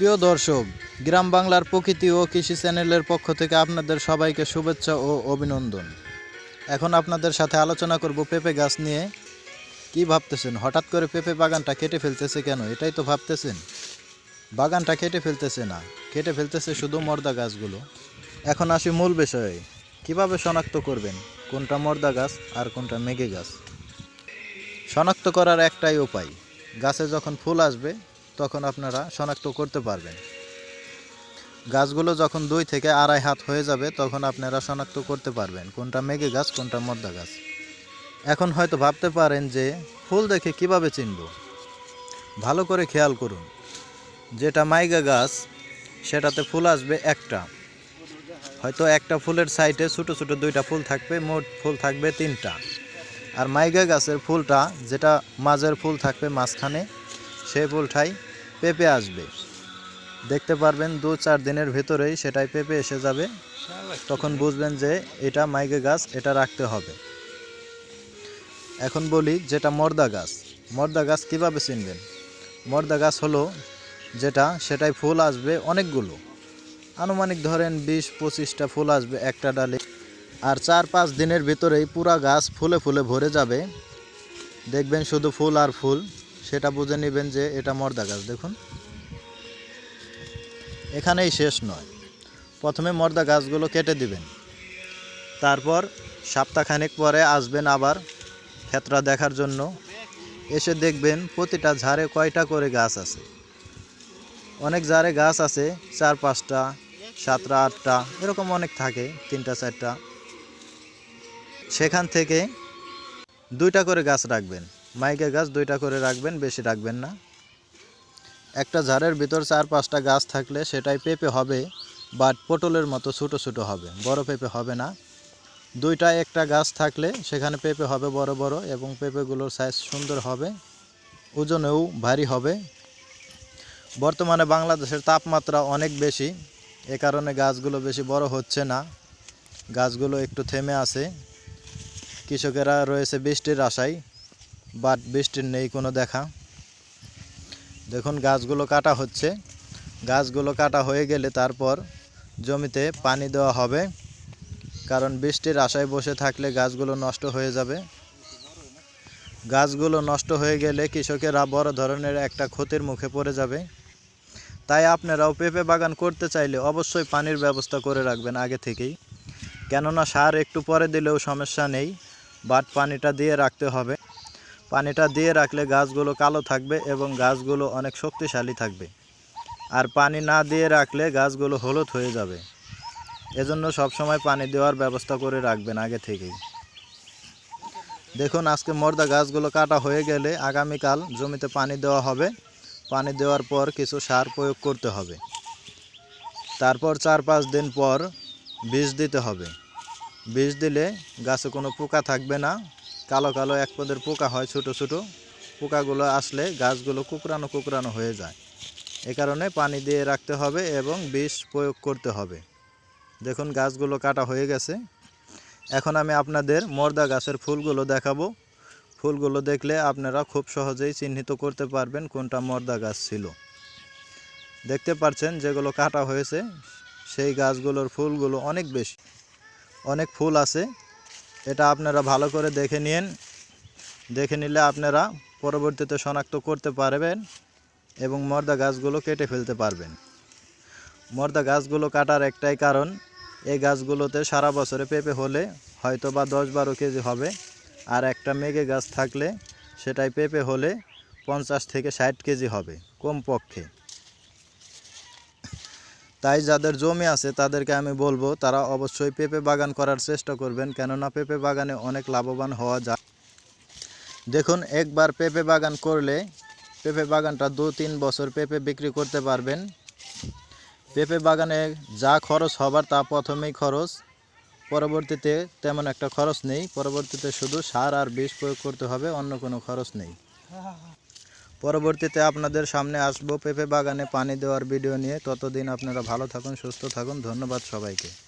প্রিয় দর্শক, গ্রাম বাংলার প্রকৃতি ও কৃষি চ্যানেলের পক্ষ থেকে আপনাদের সবাইকে শুভেচ্ছা ও অভিনন্দন। এখন আপনাদের সাথে আলোচনা করব পেঁপে গাছ নিয়ে। কি ভাবতেছেন? হঠাৎ করে পেঁপে বাগানটা কেটে ফেলতেছে কেন? এটাই তো ভাবতেছেন। বাগানটা কেটে ফেলতেছে না। কেটে ফেলতেছে শুধু মর্দা গাছগুলো। এখন আসি মূল বিষয়ে। কীভাবে শনাক্ত করবেন? কোনটা মর্দা গাছ আর কোনটা মেঘে গাছ? শনাক্ত করার একটাই উপায়, গাছে যখন ফুল আসবে তখন আপনারা শনাক্ত করতে পারবেন। গাছগুলো যখন দুই থেকে আড়াই হাত হয়ে যাবে, তখন আপনারা শনাক্ত করতে পারবেন কোনটা মেঘে গাছ, কোনটা মদ্দা গাছ। এখন হয়তো ভাবতে পারেন যে, ফুল দেখে কীভাবে চিনব? ভালো করে খেয়াল করুন। যেটা মাইগা গাছ, সেটাতে ফুল আসবে একটা। হয়তো একটা ফুলের সাইডে ছোটো ছোটো দুইটা ফুল থাকবে, মোট ফুল থাকবে তিনটা। আর মাইগা গাছের ফুলটা, যেটা মাঝের ফুল থাকবে মাঝখানে, সেই ফুলটাই পেঁপে আসবে। দেখতে পারবেন দু চার দিনের ভেতরেই সেটাই পেঁপে এসে যাবে। তখন বুঝবেন যে এটা মাইগে গাছ, এটা রাখতে হবে। এখন বলি যেটা মর্দা গাছ। মর্দা গাছ কীভাবে চিনবেন? মর্দা গাছ হলো যেটা, সেটাই ফুল আসবে অনেকগুলো। আনুমানিক ধরেন বিশ, পঁচিশটা ফুল আসবে একটা ডালে। আর চার পাঁচ দিনের ভিতরেই পুরা গাছ ফুলে ফুলে ভরে যাবে। দেখবেন শুধু ফুল আর ফুল। সেটা বুঝে নেবেন যে এটা মর্দা গাছ, দেখুন। এখানেই শেষ নয়। প্রথমে মর্দা গাছগুলো কেটে দিবেন। তারপর সপ্তাহখানেক পরে আসবেন আবার ক্ষেত্রা দেখার জন্য। এসে দেখবেন প্রতিটা ঝাড়ে কয়টা করে গাছ আছে। অনেক ঝাড়ে গাছ আছে, চার পাঁচটা, সাতটা, আটটা, এরকম অনেক থাকে, তিনটা, চারটা। সেখান থেকে দুইটা করে গাছ রাখবেন। মাইকে গাছ দুইটা করে রাখবেন, বেশি রাখবেন না। একটা ঝাড়ের ভিতর চার পাঁচটা গাছ থাকলে সেটাই পেঁপে হবে বাট পটলের মতো ছোটো ছোটো হবে, বড় পেঁপে হবে না। দুইটা একটা গাছ থাকলে সেখানে পেঁপে হবে বড় বড় এবং পেঁপেগুলোর সাইজ সুন্দর হবে, ওজনেও ভারী হবে। বর্তমানে বাংলাদেশের তাপমাত্রা অনেক বেশি, এ কারণে গাছগুলো বেশি বড় হচ্ছে না। গাছগুলো একটু থেমে আছে। কৃষকেরা রয়েছে বৃষ্টির আশায়। বাট বৃষ্টির নেই কোনো দেখা। দেখুন গাছগুলো কাটা হচ্ছে। গাছগুলো কাটা হয়ে গেলে তারপর জমিতে পানি দেওয়া হবে। কারণ বৃষ্টির আশায় বসে থাকলে গাছগুলো নষ্ট হয়ে যাবে। গাছগুলো নষ্ট হয়ে গেলে কৃষকেরা বড় ধরনের একটা ক্ষতির মুখে পড়ে যাবে। তাই আপনারাও পেঁপে বাগান করতে চাইলে অবশ্যই পানির ব্যবস্থা করে রাখবেন আগে থেকেই। কেননা সার একটু পরে দিলেও সমস্যা নেই, বাট পানিটা দিয়ে রাখতে হবে। পানিটা দিয়ে রাখলে গাছগুলো কালো থাকবে এবং গাছগুলো অনেক শক্তিশালী থাকবে। আর পানি না দিয়ে রাখলে গাছগুলো হলুদ হয়ে যাবে। এজন্য সবসময় পানি দেওয়ার ব্যবস্থা করে রাখবেন আগে থেকেই। দেখুন, আজকে মর্দা গাছগুলো কাটা হয়ে গেলে আগামীকাল জমিতে পানি দেওয়া হবে। পানি দেওয়ার পর কিছু সার প্রয়োগ করতে হবে। তারপর চার পাঁচ দিন পর বীজ দিতে হবে। বীজ দিলে গাছে কোনো পোকা থাকবে না। কালো কালো এক পদের পোকা হয় ছোট ছোট। পোকাগুলো আসলে গাছগুলো কুকরানো কুকরানো হয়ে যায়। এ কারণে পানি দিয়ে রাখতে হবে এবং বিষ প্রয়োগ করতে হবে। দেখুন, গাছগুলো কাটা হয়ে গেছে। এখন আমি আপনাদের মর্দা গাছের ফুলগুলো দেখাবো। ফুলগুলো দেখলে আপনারা খুব সহজেই চিহ্নিত করতে পারবেন কোনটা মর্দা গাছ ছিল। দেখতে পাচ্ছেন, যেগুলো কাটা হয়েছে, সেই গাছগুলোর ফুলগুলো অনেক বেশি। অনেক ফুল আছে। এটা আপনারা ভালো করে দেখে নিন। দেখে নিলে আপনারা পরবর্তীতে শনাক্ত করতে পারবেন এবং মর্দা গাছগুলো কেটে ফেলতে পারবেন। মর্দা গাছগুলো কাটার একটাই কারণ, এই গাছগুলোতে সারা বছরে পেঁপে হলে হয়তো বা দশ বারো কেজি হবে। আর একটা মেঘে গাছ থাকলে সেটাই পেঁপে হলে পঞ্চাশ থেকে ষাট কেজি হবে কমপক্ষে। তাই যাদের জমি আছে তাদেরকে আমি বলব, তারা অবশ্যই পেঁপে বাগান করার চেষ্টা করবেন, কেননা পেঁপে বাগানে অনেক লাভবান হওয়া যায়। দেখুন, একবার পেঁপে বাগান করলে পেঁপে বাগানটা দু তিন বছর পেঁপে বিক্রি করতে পারবেন। পেঁপে বাগানে যা খরচ হবার তা প্রথমেই খরচ, পরবর্তীতে তেমন একটা খরচ নেই, পরবর্তীতে শুধু সার আর বিষ প্রয়োগ করতে হবে, অন্য কোনো খরচ নেই। পরবর্তীতে আপনাদের সামনে আসব পেঁপে বাগানে পানি দেওয়ার ভিডিও নিয়ে। ততদিন আপনারা ভালো থাকুন, সুস্থ থাকুন। ধন্যবাদ সবাইকে।